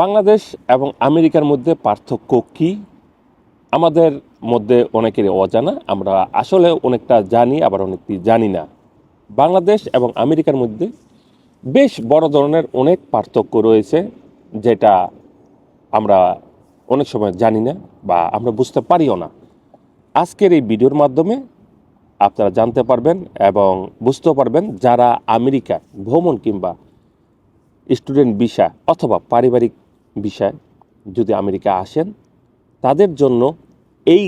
বাংলাদেশ এবং আমেরিকার মধ্যে পার্থক্য কি? আমাদের মধ্যে অনেকেরই অজানা, আমরা আসলে অনেকটা জানি, আবার অনেকটি জানি না। বাংলাদেশ এবং আমেরিকার মধ্যে বেশ বড় ধরনের অনেক পার্থক্য রয়েছে, যেটা আমরা অনেক সময় জানি না বা আমরা বুঝতে পারিও না। আজকের এই ভিডিওর মাধ্যমে আপনারা জানতে পারবেন এবং বুঝতেও পারবেন যারা আমেরিকা ভ্রমণ কিংবা স্টুডেন্ট ভিসা অথবা পারিবারিক বিষয়। যদি আমেরিকা আসেন, তাদের জন্য এই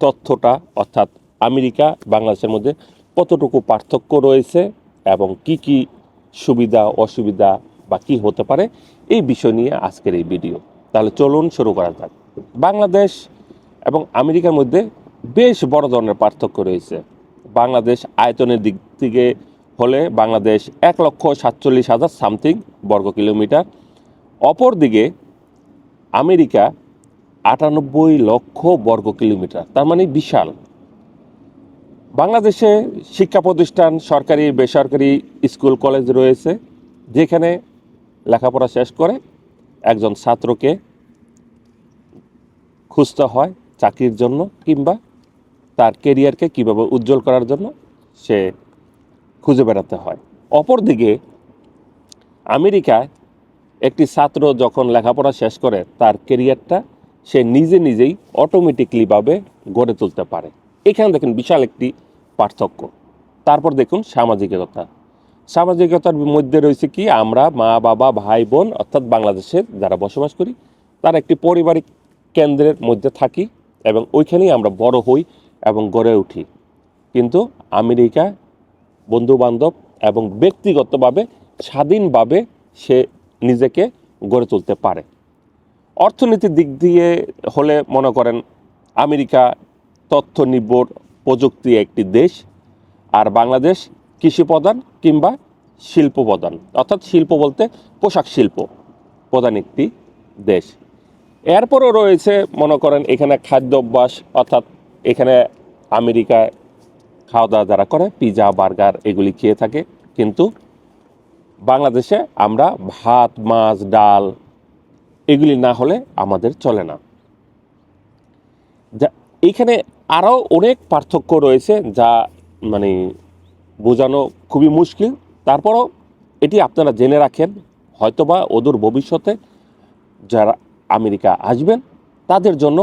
তথ্যটা, অর্থাৎ আমেরিকা, বাংলাদেশের মধ্যে কতটুকু পার্থক্য রয়েছে এবং কি কি সুবিধা, অসুবিধা বা কি হতে পারে, এই বিষয় নিয়ে আজকের এই ভিডিও। তাহলে চলুন শুরু করা যাক। বাংলাদেশ এবং আমেরিকার মধ্যে বেশ বড় ধরনের পার্থক্য রয়েছে। বাংলাদেশ আয়তনের দিক থেকে হলে বাংলাদেশ এক লক্ষ সাতচল্লিশ হাজার সামথিং বর্গ কিলোমিটার। অপরদিকে আমেরিকা আটানব্বই লক্ষ বর্গ কিলোমিটার, তার মানে বিশাল। বাংলাদেশে শিক্ষা প্রতিষ্ঠান, সরকারি, বেসরকারি স্কুল, কলেজ রয়েছে, যেখানে লেখাপড়া শেষ করে একজন ছাত্রকে খুঁজতে হয় চাকরির জন্য কিংবা তার কেরিয়ারকে কীভাবে উজ্জ্বল করার জন্য সে খুঁজে বেড়াতে হয়। অপরদিকে আমেরিকায় একটি ছাত্র যখন লেখাপড়া শেষ করে, তার কেরিয়ারটা সে নিজে নিজেই অটোমেটিকলিভাবে গড়ে তুলতে পারে। এখানে দেখুন বিশাল একটি পার্থক্য। তারপর দেখুন সামাজিকতা। সামাজিকতার মধ্যে রয়েছে কি, আমরা মা, বাবা, ভাই, বোন, অর্থাৎ বাংলাদেশে যারা বসবাস করি, তার একটি পারিবারিক কেন্দ্রের মধ্যে থাকি এবং ওইখানেই আমরা বড় হই এবং গড়ে উঠি। কিন্তু আমেরিকা বন্ধু বান্ধব এবং ব্যক্তিগতভাবে স্বাধীনভাবে সে নিজেকে গড়ে তুলতে পারে। অর্থনীতির দিক দিয়ে হলে মনে করেন আমেরিকা তথ্য নির্ভর প্রযুক্তি একটি দেশ আর বাংলাদেশ কৃষি প্রধান কিংবা শিল্প প্রধান। অর্থাৎ শিল্প বলতে পোশাক শিল্প প্রধান একটি দেশ। এরপরও রয়েছে মনে করেন এখানে খাদ্য অভ্যাস, অর্থাৎ এখানে আমেরিকায় খাওয়া দাওয়া যারা করে পিৎজা বার্গার এগুলি খেয়ে থাকে। কিন্তু বাংলাদেশে আমরা ভাত, মাছ, ডাল এগুলি না হলে আমাদের চলে না। যা, এইখানে আরও অনেক পার্থক্য রয়েছে যা মানে বোঝানো খুবই মুশকিল। তারপরও এটি আপনারা জেনে রাখেন, হয়তোবা অদূর ভবিষ্যতে যারা আমেরিকা আসবেন, তাদের জন্য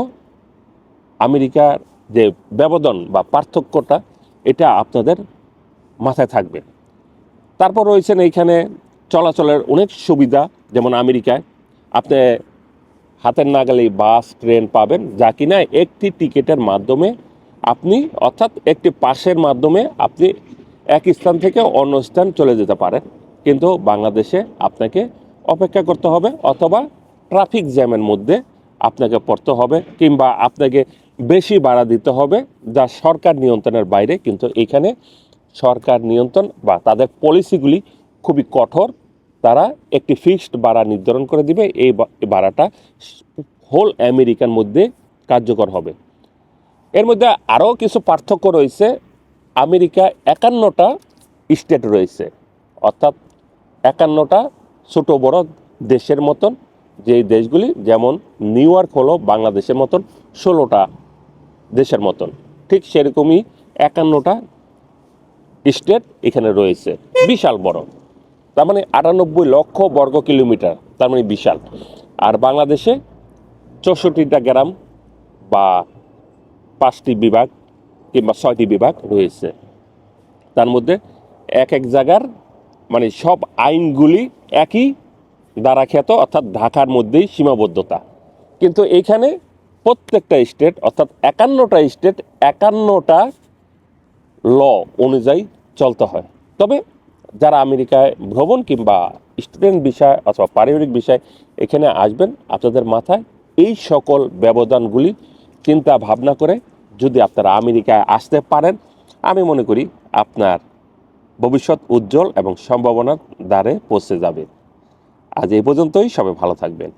আমেরিকার যে ব্যবধান বা পার্থক্যটা, এটা আপনাদের মাথায় থাকবে। তারপর রয়েছেন এইখানে চলাচলের অনেক সুবিধা, যেমন আমেরিকায়। আপনি হাতের নাগালে বাস, ট্রেন পাবেন, যা কিনা একটি টিকিটের মাধ্যমে আপনি, অর্থাৎ একটি পাশের মাধ্যমে আপনি এক স্থান থেকে অন্য স্থান চলে যেতে পারেন। কিন্তু বাংলাদেশে আপনাকে অপেক্ষা করতে হবে, অথবা ট্রাফিক জ্যামের মধ্যে আপনাকে পড়তে হবে, কিংবা আপনাকে বেশি ভাড়া দিতে হবে, যা সরকার নিয়ন্ত্রণের বাইরে। কিন্তু এখানে সরকার নিয়ন্ত্রণ বা তাদের পলিসিগুলি খুবই কঠোর, তারা একটি ফিক্সড ভাড়া নির্ধারণ করে দিবে, এই ভাড়াটা হোল আমেরিকার মধ্যে কার্যকর হবে। এর মধ্যে আরও কিছু পার্থক্য রয়েছে। আমেরিকা একান্নটা স্টেট রয়েছে, অর্থাৎ একান্নটা ছোট বড় দেশের মতন। যে দেশগুলি যেমন নিউ ইয়র্ক হলো বাংলাদেশের মতন, ষোলোটা দেশের মতন। ঠিক সেরকমই একান্নটা স্টেট এখানে রয়েছে। বিশাল বড়। তার মানে আটানব্বই লক্ষ বর্গ কিলোমিটার। তার মানে বিশাল। আর বাংলাদেশে চৌষট্টিটা গ্রাম বা পাঁচটি বিভাগ কিংবা ছয়টি বিভাগ রয়েছে। তার মধ্যে এক এক জায়গার মানে সব আইনগুলি একই দ্বারা খ্যাত, অর্থাৎ ঢাকার মধ্যেই সীমাবদ্ধতা। কিন্তু এখানে প্রত্যেকটা স্টেট, অর্থাৎ একান্নটা স্টেট, একান্নটা ল অনুযায়ী চলতে হয়। তবে যারা আমেরিকায় ভ্রমণ কিংবা স্টুডেন্ট বিষয় অথবা পারিবারিক বিষয় এখানে আসবেন, আপনাদের মাথায় এই সকল ব্যবধানগুলি চিন্তা ভাবনা করে যদি আপনারা আমেরিকায় আসতে পারেন, আমি মনে করি আপনার ভবিষ্যৎ উজ্জ্বল এবং সম্ভাবনার দ্বারে পৌঁছে যাবে। আজ এই পর্যন্তই, সবাই ভালো থাকবেন।